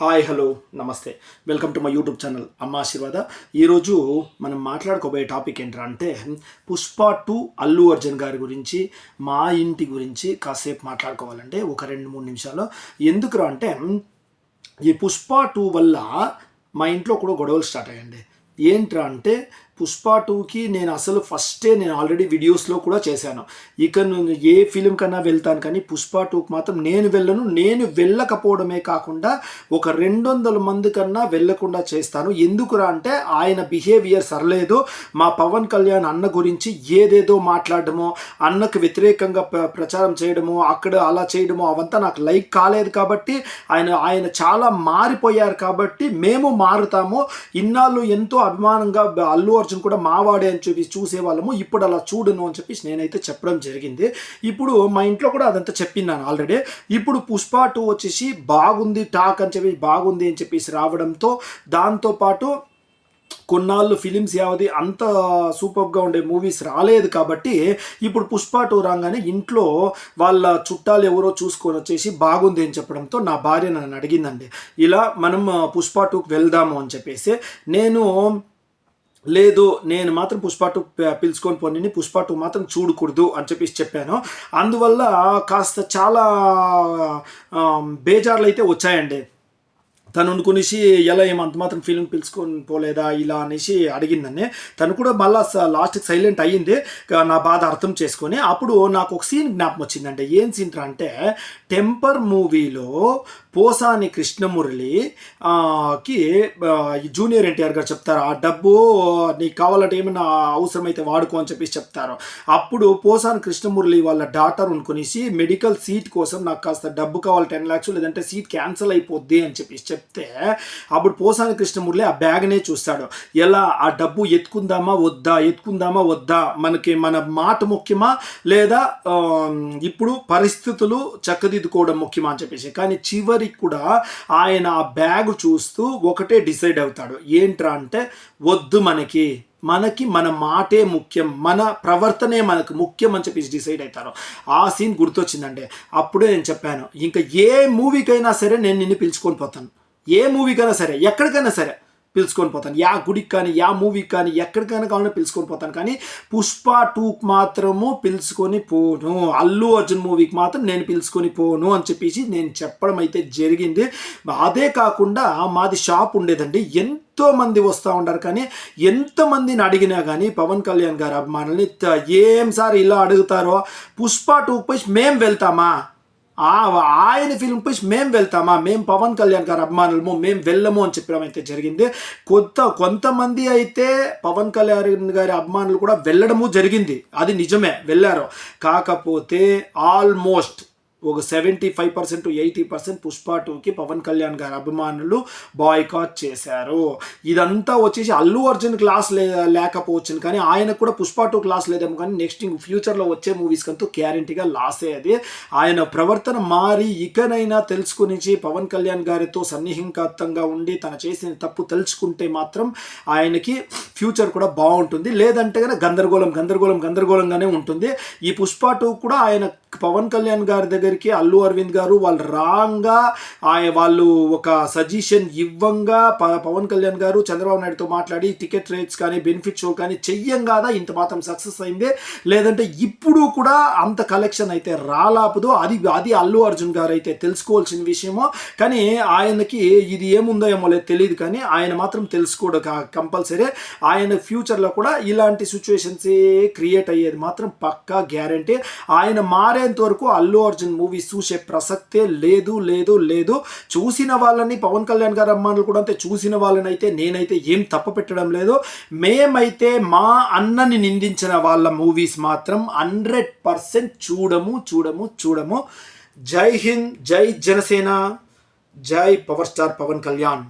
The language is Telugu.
హాయ్ హలో నమస్తే. Welcome to my YouTube channel Amma Aashirvada. ఈరోజు మనం మాట్లాడుకోబోయే టాపిక్ ఏంట్రా అంటే పుష్ప టూ అల్లు అర్జున్ గారి గురించి మా ఇంటి గురించి కాసేపు మాట్లాడుకోవాలంటే ఒక రెండు మూడు నిమిషాలు ఎందుకురా అంటే ఈ పుష్ప టూ వల్ల మా ఇంట్లో కూడా గొడవలు స్టార్ట్ అయ్యండి ఏంట్రా అంటే పుష్ప టూకి నేను అసలు ఫస్టే నేను ఆల్రెడీ వీడియోస్లో కూడా చేశాను. ఇక నేను ఏ ఫిలిం కన్నా వెళ్తాను కానీ పుష్ప టూకి మాత్రం నేను వెళ్ళను నేను వెళ్ళకపోవడమే కాకుండా ఒక రెండు వందల మంది కన్నా వెళ్ళకుండా చేస్తాను. ఎందుకురా అంటే ఆయన బిహేవియర్ సరలేదు. మా పవన్ కళ్యాణ్ అన్న గురించి ఏదేదో మాట్లాడడము అన్నకు వ్యతిరేకంగా ప్ర- ప్రచారం చేయడము అక్కడ అలా చేయడము అవంతా నాకు లైక్ కాలేదు కాబట్టి ఆయన ఆయన చాలా మారిపోయారు కాబట్టి మేము మారుతాము. ఇన్నాళ్ళు ఎంతో అభిమానంగా అల్లు అల్లు అర్జున్ కూడా మావాడే అని చెప్పి చూసేవాళ్ళము. ఇప్పుడు అలా చూడను అని చెప్పి నేనైతే చెప్పడం జరిగింది. ఇప్పుడు మా ఇంట్లో కూడా అదంతా చెప్పినాను ఆల్రెడీ. ఇప్పుడు పుష్ప టూ వచ్చేసి బాగుంది టాక్ అని చెప్పి బాగుంది అని చెప్పేసి రావడంతో దాంతోపాటు కొన్నాళ్ళు ఫిలిమ్స్ యావది అంత సూపర్గా ఉండే మూవీస్ రాలేదు కాబట్టి ఇప్పుడు పుష్ప టూ రాగానే ఇంట్లో వాళ్ళ చుట్టాలు ఎవరో చూసుకొని వచ్చేసి బాగుంది అని చెప్పడంతో నా భార్య నన్ను అడిగిందండి. ఇలా మనం పుష్ప టూకి వెళ్దాము అని చెప్పేసి నేను లేదు నేను మాత్రం పుష్ప టూ పిలుచుకొని పోనీ పుష్ప టూ మాత్రం చూడకూడదు అని చెప్పేసి చెప్పాను. అందువల్ల కాస్త చాలా బేజార్లు అయితే వచ్చాయండి. తను అనుకునేసి ఎలా ఏం అంత మాత్రం ఫీలింగ్ పిలుచుకొని పోలేదా ఇలా అనేసి అడిగిందని తను కూడా మళ్ళా లాస్ట్కి సైలెంట్ అయ్యింది. నా బాధ అర్థం చేసుకొని. అప్పుడు నాకు ఒక సీన్ జ్ఞాపకం వచ్చిందంటే ఏం సీన్ రా అంటే టెంపర్ మూవీలో పోసాని కృష్ణమురళి కి జూనియర్ ఎన్టీఆర్ గారు చెప్తారు ఆ డబ్బు నీకు కావాలంటే ఏమైనా అవసరమైతే వాడుకో అని చెప్పేసి చెప్తారు. అప్పుడు పోసాని కృష్ణమురళి వాళ్ళ డాటర్ అనుకునేసి మెడికల్ సీట్ కోసం నాకు కాస్త డబ్బు కావాలి టెన్ ల్యాక్స్ లేదంటే సీట్ క్యాన్సిల్ అయిపోద్ది అని చెప్పేసి చెప్తే అప్పుడు పోసాని కృష్ణమూర్తి ఆ బ్యాగ్నే చూస్తాడు. ఎలా? ఆ డబ్బు ఎత్తుకుందామా? వద్దా? ఎత్తుకుందామా? వద్దా? మనకి మన మాట ముఖ్యమా? లేదా ఇప్పుడు పరిస్థితులు చక్కదిద్దుకోవడం ముఖ్యమా అని చెప్పేసి. కానీ చివరికి కూడా ఆయన ఆ బ్యాగ్ చూస్తూ ఒకటే డిసైడ్ అవుతాడు. ఏంట్రా అంటే వద్దు మనకి. మనకి మన మాటే ముఖ్యం. మన ప్రవర్తనే మనకు ముఖ్యం అని చెప్పేసి డిసైడ్ అవుతారు. ఆ సీన్ గుర్తొచ్చిందండి అప్పుడే నేను చెప్పాను. ఇంకా ఏ మూవీకైనా సరే నేను నిన్ను పిలుచుకొని పోతాను. ఏ మూవీకైనా సరే ఎక్కడికైనా సరే పిలుచుకొని పోతాను. యా గుడికి కానీ యా మూవీకి కానీ ఎక్కడికైనా కావాలన్నా పిలుచుకొని పోతాను. కానీ పుష్ప టూకి మాత్రము పిలుచుకొని పోను. అల్లు అర్జున్ మూవీకి మాత్రం నేను పిలుచుకొని పోను అని చెప్పేసి నేను చెప్పడం అయితే జరిగింది. అదే కాకుండా మాది షాప్ ఉండేదండి. ఎంతో మంది వస్తూ ఉంటారు కానీ ఎంతమందిని అడిగినా కానీ పవన్ కళ్యాణ్ గారు అభిమానుల్ని ఏం సార్ ఇలా అడుగుతారో? పుష్ప టూకి పోయి మేము వెళ్తామా? ఆయన ఫిల్మ్ మేము వెళ్తామా? మేము పవన్ కళ్యాణ్ గారి అభిమానులము మేము వెళ్ళము అని చెప్పడం అయితే జరిగింది. కొంత కొంతమంది అయితే పవన్ కళ్యాణ్ గారి అభిమానులు కూడా వెళ్ళడము జరిగింది. అది నిజమే వెళ్ళారు. కాకపోతే ఆల్మోస్ట్ ఒక seventy five percent eighty percent Pushpa టూకి పవన్ కళ్యాణ్ గారి అభిమానులు బాయ్కాట్ చేశారు. ఇదంతా వచ్చేసి అల్లు అర్జున్ క్లాస్ లే లేకపోవచ్చు కానీ ఆయన కూడా పుష్ప టూ క్లాస్ లేదేమో కానీ నెక్స్ట్ ఇంక ఫ్యూచర్లో వచ్చే మూవీస్ కంటూ గ్యారంటీగా లాసే అది. ఆయన ప్రవర్తన మారి ఇకనైనా తెలుసుకుని పవన్ కళ్యాణ్ గారితో సన్నిహితంగా ఉండి తను చేసిన తప్పు తెలుసుకుంటే మాత్రం ఆయనకి ఫ్యూచర్ కూడా బాగుంటుంది. లేదంటే కనుక గందరగోళం గందరగోళం గందరగోళంగానే ఉంటుంది. ఈ పుష్ప టూ కూడా ఆయన పవన్ కళ్యాణ్ గారి దగ్గరికి అల్లు అరవింద్ గారు వాళ్ళు రాంగా ఆయన వాళ్ళు ఒక సజెషన్ ఇవ్వంగా ప- పవన్ కళ్యాణ్ గారు చంద్రబాబు నాయుడుతో మాట్లాడి టికెట్ రేట్స్ కానీ బెనిఫిట్ షో కానీ చెయ్యంగాదా ఇంత మాత్రం సక్సెస్ అయింది. లేదంటే ఇప్పుడు కూడా అంత కలెక్షన్ అయితే రాలాపదు. అది అది అల్లు అర్జున్ గారు అయితే తెలుసుకోవాల్సిన విషయము. కానీ ఆయనకి ఇది ఏముందో ఏమో లేదు తెలియదు కానీ ఆయన మాత్రం తెలుసుకోడు కంపల్సరీ. ఆయన ఫ్యూచర్లో కూడా ఇలాంటి సిచ్యువేషన్స్ క్రియేట్ అయ్యేది మాత్రం పక్కా గ్యారంటీ ఆయన మారేంత వరకు అల్లు అర్జున్ మూవీస్ చూసే ప్రసక్తే లేదు లేదు లేదు. చూసిన వాళ్ళని పవన్ కళ్యాణ్ గారు అమ్మానులు కూడా అంతే. చూసిన వాళ్ళని అయితే నేనైతే ఏం తప్ప పెట్టడం లేదు. మేమైతే మా అన్నని నిందించిన వాళ్ళ మూవీస్ మాత్రం హండ్రెడ్ పర్సెంట్ చూడము చూడము చూడము. జై హింద్ జై జనసేన జై పవర్ స్టార్ పవన్ కళ్యాణ్.